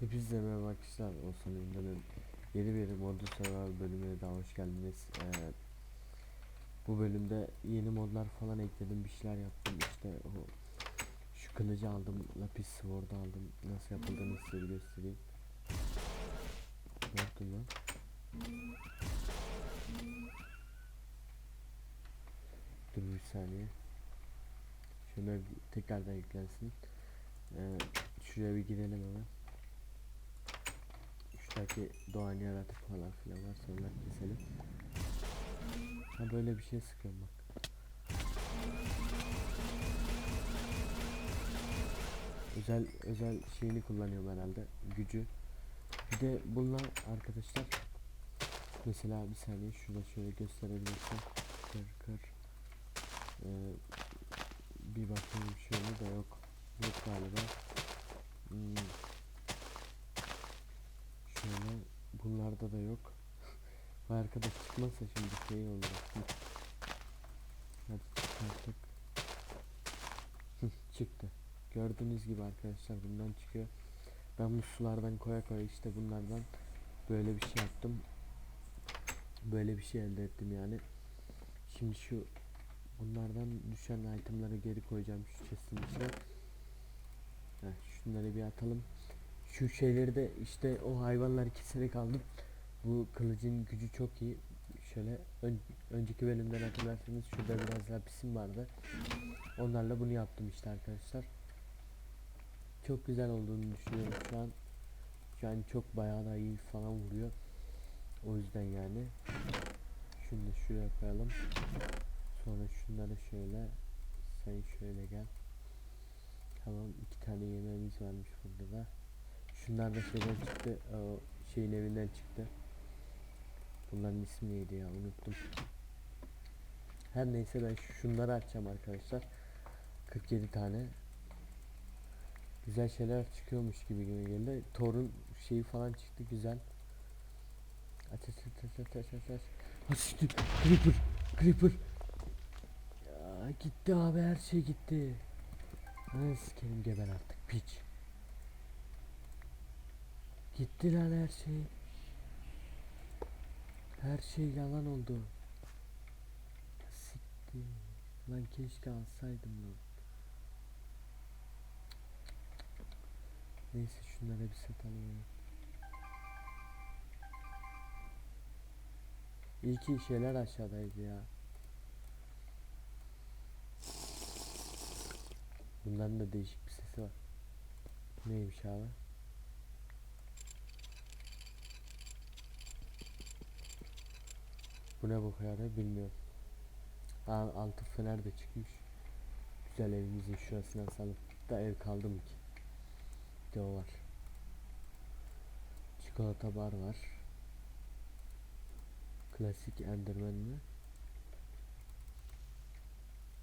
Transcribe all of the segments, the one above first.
Hepinize merhaba arkadaşlar. Olsan Ünlü'nün yeni bir modu survival bölümüne daha hoş geldiniz. Ee, bu bölümde yeni modlar falan ekledim. Bir şeyler yaptım. İşte o şu kılıcı aldım. Lapis sword aldım. Nasıl yapıldığını size göstereyim. Ne yaptın lan? Dur bir saniye. Şuna bir tekrardan yüklensin. Ee, şuraya bir gidelim hemen. Şuradaki doğan yaratık falan filan var sonra keselim. Ha böyle bir şey sıkıyorum bak. Özel özel şeyini kullanıyorum herhalde gücü. Bir de bununla arkadaşlar mesela bir saniye şurada şöyle gösterebilirsem kır kır Ee, bir bakayım şöyle de yok yok galiba Hmm. Şöyle bunlarda da yok. Arkadaş çıkmazsa şimdi şey olur. Hadi çıkarttık. Çıktı. Gördüğünüz gibi arkadaşlar bundan çıkıyor. Ben bu sulardan koya koya işte bunlardan böyle bir şey yaptım. Böyle bir şey elde ettim yani. Şimdi şu bunlardan düşen itemları geri koyacağım şu chest'in içine. Heh, şunları bir atalım. Şu şeyleri de işte o hayvanları keserek aldım. Bu kılıcın gücü çok iyi. Şöyle ön- önceki bölümden hatırlarsanız şurada biraz daha pisim vardı. Onlarla bunu yaptım işte arkadaşlar. Çok güzel olduğunu düşünüyorum şu an. Şu an çok bayağı da iyi falan vuruyor. O yüzden yani. Şunu da şuraya koyalım. Sonra şunları şöyle sen şöyle gel. Tamam iki tane yemeğimiz varmış burada da. Şunlar da şeyden çıktı. O şeyin evinden çıktı. Bunların ismi neydi ya unuttum. Her neyse ben şunları açacağım arkadaşlar. 47 tane. Güzel şeyler çıkıyormuş gibi gibi geldi. Thor'un şeyi falan çıktı güzel. Aç aç aç aç aç aç aç aç. Creeper. Creeper. Ya gitti abi her şey gitti. Ana sikerim geber artık piç. Gitti lan her şey. Her şey yalan oldu. Siktir. Lan keşke alsaydım lan. Neyse şunları bir satalım ya. İyi ki şeyler aşağıdaydı ya. Bunların da değişik bir sesi var. Neymiş abi? Bu ne bu kadar bilmiyorum. Aa, altı fener de çıkmış. Güzel evimizin şurasına salıp da ev kaldı mı ki? De o var. Çikolata bar var. Klasik Enderman mi?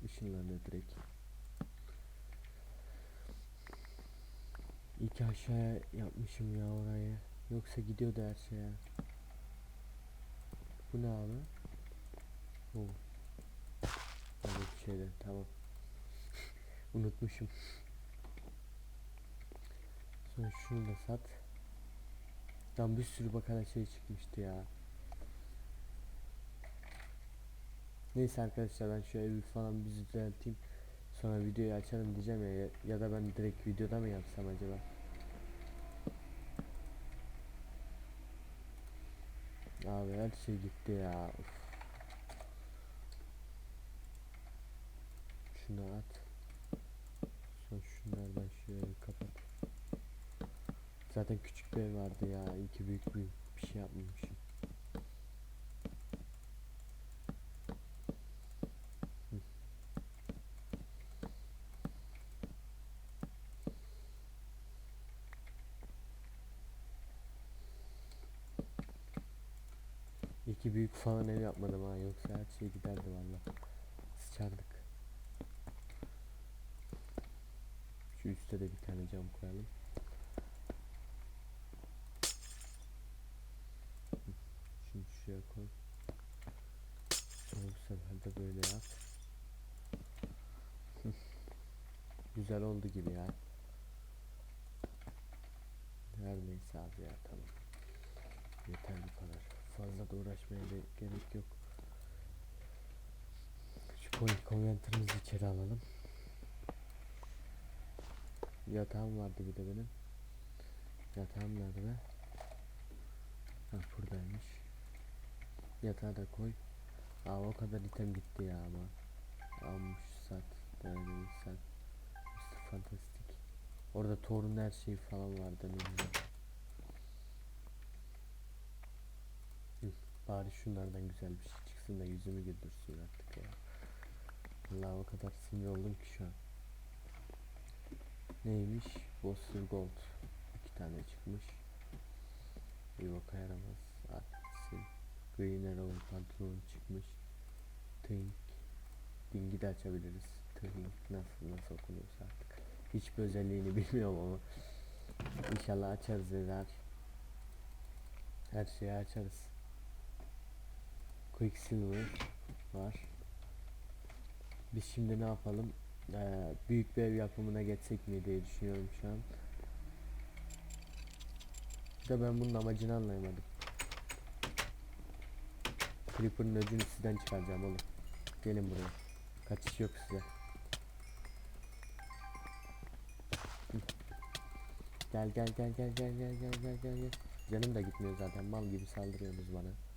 Işınlanıyor direkt. İki aşağıya yapmışım ya orayı. Yoksa gidiyordu her şeye. Bu ne abi? Oo. Öyle bir şeyler tamam. Unutmuşum. Sonra şunu da sat. Lan bir sürü bakana şey çıkmıştı ya. Neyse arkadaşlar ben şu evi falan bir düzelteyim. Sonra videoyu açarım diyeceğim ya ya da ben direkt videoda mı yapsam acaba? Abi her şey gitti ya. Uf. Şunu at. Sonra şunlardan şöyle kapat. Zaten küçük bir ev vardı ya. İyi ki büyük bir, bir şey yapmamışım. Hı. İki büyük falan ev yapmadım ha yoksa her şey giderdi valla. Sıçardık. Şu üstte de bir tane cam koyalım. Şunu şuraya koy. Bu sefer de böyle yap. Güzel oldu gibi ya. Her neyse abi ya tamam. Yeter bu kadar. Fazla da uğraşmaya da gerek yok. Şu poli içeri alalım. Yatağım vardı bir de benim. Yatağım nerede? Ha buradaymış. Yatağı da koy. Aa o kadar item gitti ya ama. Almış sat. Dayanıyor sat. Mr. Fantastik. Orada Thor'un her şeyi falan vardı ne güzel. Hı, Bari şunlardan güzel bir şey çıksın da yüzümü güldürsün artık ya. Allah o kadar sinir oldum ki şu an. Neymiş? Bossur Gold. İki tane çıkmış. Bir boka yaramaz. Artsin. Green Arrow pantolon çıkmış. Think. Ding'i de açabiliriz. Think nasıl nasıl okunuyorsa artık. Hiçbir özelliğini bilmiyorum ama. İnşallah açarız eder. Her şeyi açarız. Quicksilver var. Biz şimdi ne yapalım? Ee, büyük bir ev yapımına geçsek mi diye düşünüyorum şu an. De ben bunun amacını anlayamadım. Creeper'ın öcünü sizden çıkaracağım oğlum. Gelin buraya. Kaçış yok size. Gel gel gel gel gel gel gel gel gel. Canım da gitmiyor zaten mal gibi saldırıyorsunuz bana.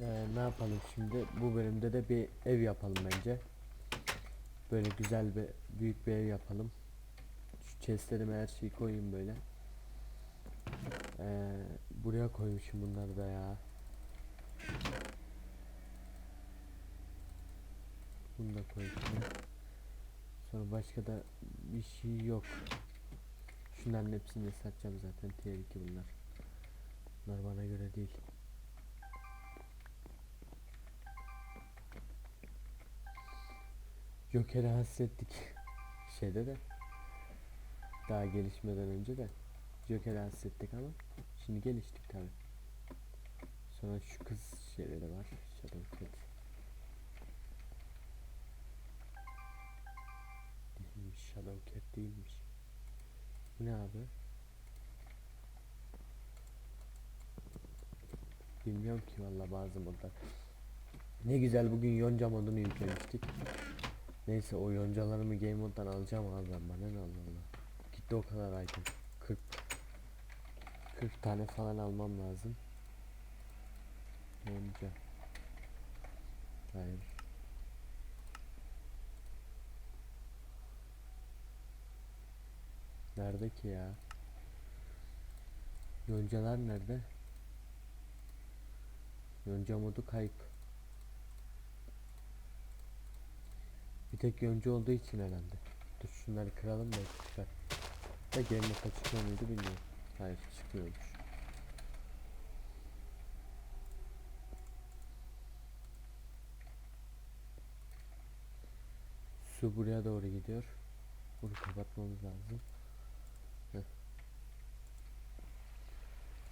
Ee, ne yapalım şimdi? Bu bölümde de bir ev yapalım bence. Böyle güzel bir büyük bir ev yapalım. Şu chestlerime her şeyi koyayım böyle. Ee, buraya koymuşum bunları da ya. Bunu da koyayım. Sonra başka da bir şey yok. Şunların hepsini satacağım zaten. Tier 2 bunlar. Bunlar bana göre değil. Joker'e hasrettik. Şeyde de. Daha gelişmeden önce de. Joker'e hasrettik ama. Şimdi geliştik tabi. Sonra şu kız şeyleri var. Shadow Cat. Değilmiş. Shadow Cat değilmiş. Bu ne abi? Bilmiyorum ki valla bazı modlar. Ne güzel bugün yonca modunu yüklemiştik. Neyse o yoncalarımı game moddan alacağım abi ben bana ne Allah. Gitti o kadar item. 40 40 tane falan almam lazım. Yonca. Hayır. Nerede ki ya? Yoncalar nerede? Yonca modu kayıp. Bir tek yonca olduğu için herhalde. Dur şunları kıralım da çıkar. Da game moda çıkıyor muydu bilmiyorum. Hayır çıkmıyormuş. Su buraya doğru gidiyor. Bunu kapatmamız lazım.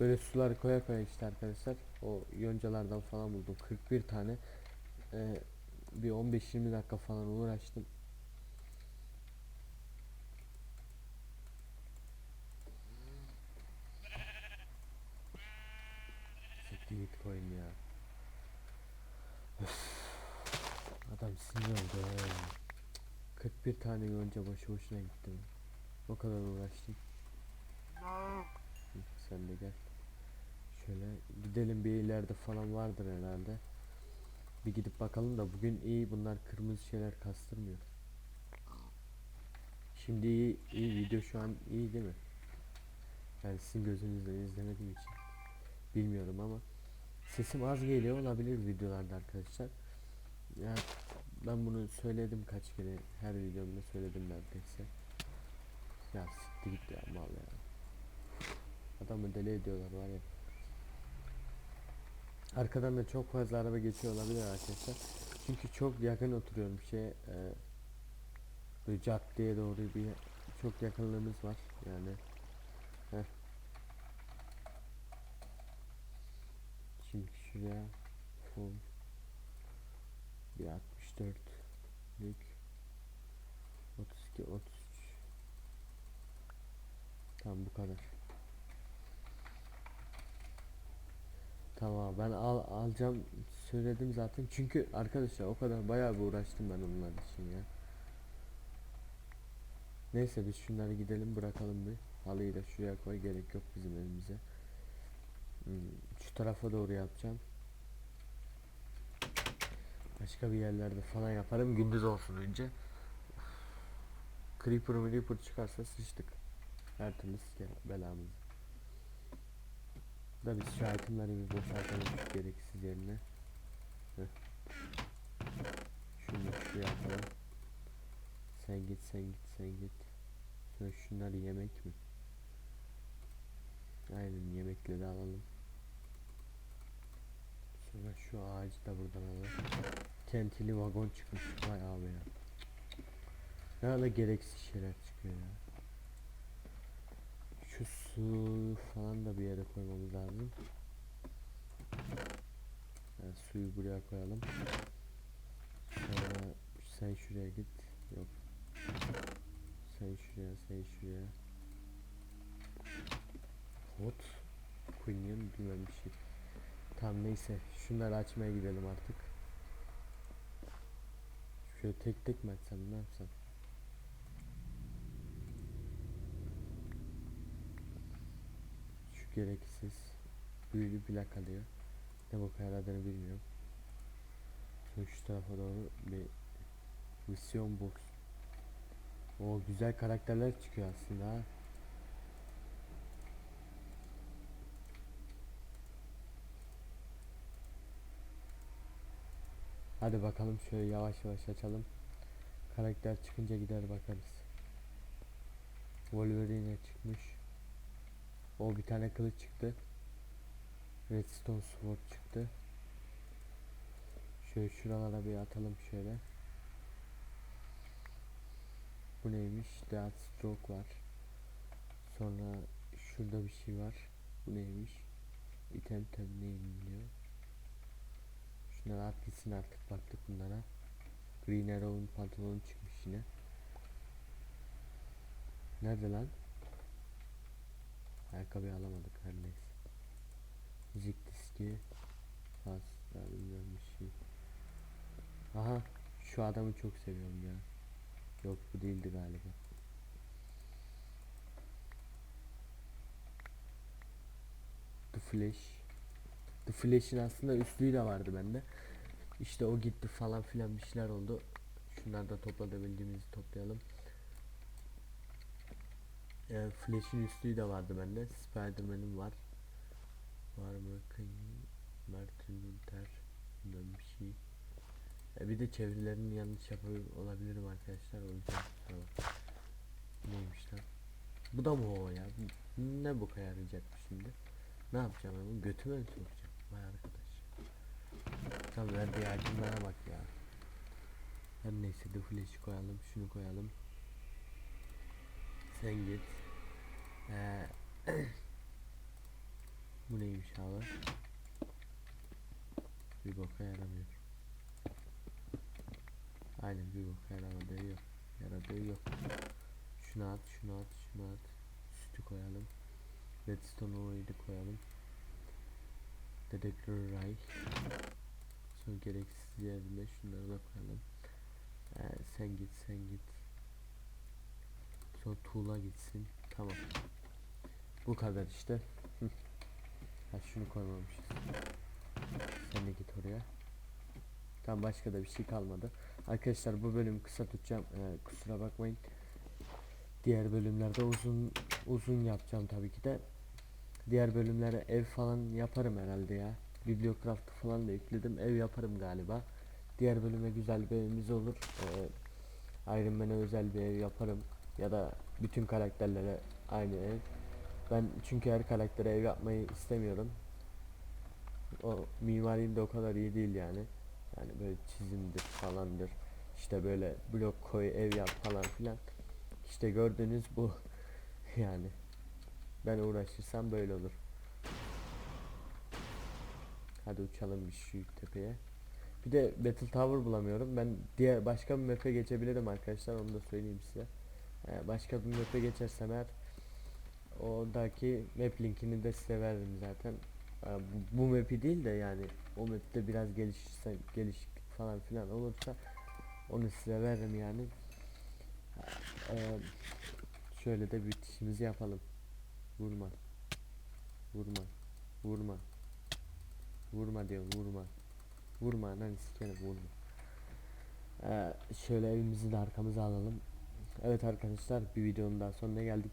Böyle suları koya koya işte arkadaşlar. O yoncalardan falan buldum. 41 tane. Ee, bir 15-20 dakika falan uğraştım. Siktir git ya. Öf. Adam sinir oldu ya. 41 tane yonca boşu boşuna gitti. O kadar uğraştım. Sen de gel. Şöyle gidelim bir ileride falan vardır herhalde. Bir gidip bakalım da bugün iyi bunlar kırmızı şeyler kastırmıyor. Şimdi iyi, iyi video şu an iyi değil mi? Yani sizin gözünüzle izlemediğim için bilmiyorum ama sesim az geliyor olabilir videolarda arkadaşlar. Ya ben bunu söyledim kaç kere her videomda söyledim neredeyse. Ya siktir git ya mal ya. Adamı deli ediyorlar var ya. Arkadan da çok fazla araba geçiyor olabilir arkadaşlar. Çünkü çok yakın oturuyorum şey e, böyle caddeye doğru bir çok yakınlığımız var yani. Heh. Şimdi şuraya full bir 64 lük 32 33 Tamam bu kadar. Tamam ben al alacağım söyledim zaten. Çünkü arkadaşlar o kadar bayağı bir uğraştım ben onlar için ya. Neyse biz şunları gidelim bırakalım bir. Halıyı da şuraya koy gerek yok bizim evimize. Hmm, şu tarafa doğru yapacağım. Başka bir yerlerde falan yaparım gündüz olsun önce. Creeper Creeper çıkarsa sıçtık. Her türlü siker belamızı. Da biz şu itemleri bir boşaltalım şu gereksiz yerine. Şunu şuraya atalım. Sen git sen git sen git. Sonra şunları yemek mi? Aynen yemekleri alalım. Sonra şu ağacı da buradan alalım. Tentili vagon çıkmış. Vay abi ya. Ne kadar gereksiz şeyler çıkıyor ya. Su falan da bir yere koymamız lazım. Yani suyu buraya koyalım. Sonra sen şuraya git. Yok. Sen şuraya, sen şuraya. Hot. Queen bilmem bir şey. Tamam neyse. Şunları açmaya gidelim artık. Şöyle tek tek mi açsam ne yapsam? Gereksiz büyülü plak alıyor. Ne bu aradığını bilmiyorum. Sonra şu tarafa doğru bir Vision box. O güzel karakterler çıkıyor aslında ha. Hadi bakalım şöyle yavaş yavaş açalım. Karakter çıkınca gider bakarız. Wolverine çıkmış. O bir tane kılıç çıktı. Redstone sword çıktı. Şöyle şuralara bir atalım şöyle. Bu neymiş? Death stroke var. Sonra şurada bir şey var. Bu neymiş? Item tab neyim diyor. Şunları at gitsin artık baktık bunlara. Green Arrow'un pantolonu çıkmış yine. Nerede lan? Ayakkabıyı alamadık her neyse. Müzik diski. Fazla bir şey. Aha şu adamı çok seviyorum ya. Yok bu değildi galiba. The Flash. The Flash'in aslında üstlüğü de vardı bende. İşte o gitti falan filan bir şeyler oldu. Şunları da toplayabildiğimizi toplayalım. Ee, Flash'in üstlüğü de vardı bende. Spider-Man'im var. Var mı? Martin Luther. Bir şey. E bir de çevirilerini yanlış yapıyor olabilirim arkadaşlar. O yüzden tamam. Neymiş lan? Bu da mı o ya? Bu- Ne bu yarayacak bu şimdi? Ne yapacağım ben bunu? Götüme mi sokacağım? Vay arkadaş. Tam verdiği aydınlara bak ya. Her neyse de flash'ı koyalım. Şunu koyalım. Sen git. Ee, bu neymiş abi? Bir boka yaramıyor. Aynen bir boka yaramadığı yok. Yaradığı yok. Şunu at, şunu at, şunu at. Sütü koyalım. Redstone orayı koyalım. Dedektör ray. Sonra gereksiz yerine şunları da koyalım. Ee, sen git, sen git. Sonra tuğla gitsin. Tamam. Bu kadar işte. Hı. ha şunu koymamışız. Sen de git oraya. Tamam başka da bir şey kalmadı. Arkadaşlar bu bölüm kısa tutacağım. Ee, kusura bakmayın. Diğer bölümlerde uzun uzun yapacağım tabii ki de. Diğer bölümlere ev falan yaparım herhalde ya. Bibliocraft falan da yükledim. Ev yaparım galiba. Diğer bölüme güzel bir evimiz olur. Ee, Iron Man'e özel bir ev yaparım. Ya da bütün karakterlere aynı ev. Ben çünkü her karaktere ev yapmayı istemiyorum. O mimarim de o kadar iyi değil yani. Yani böyle çizimdir falandır. İşte böyle blok koy ev yap falan filan. İşte gördüğünüz bu. yani. Ben uğraşırsam böyle olur. Hadi uçalım bir şu tepeye. Bir de Battle Tower bulamıyorum. Ben diğer başka bir map'e geçebilirim arkadaşlar. Onu da söyleyeyim size. Ee, başka bir map'e geçersem eğer Oradaki map linkini de size veririm zaten. Ee, Bu, map'i değil de yani o map'te biraz gelişirse gelişiklik falan filan olursa onu size veririm yani. Ee, şöyle de bitişimizi yapalım. Vurma. Vurma. Vurma. Vurma diyorum vurma. Vurma lan sikerim vurma. Ee, şöyle evimizi de arkamıza alalım. Evet arkadaşlar bir videonun daha sonuna geldik.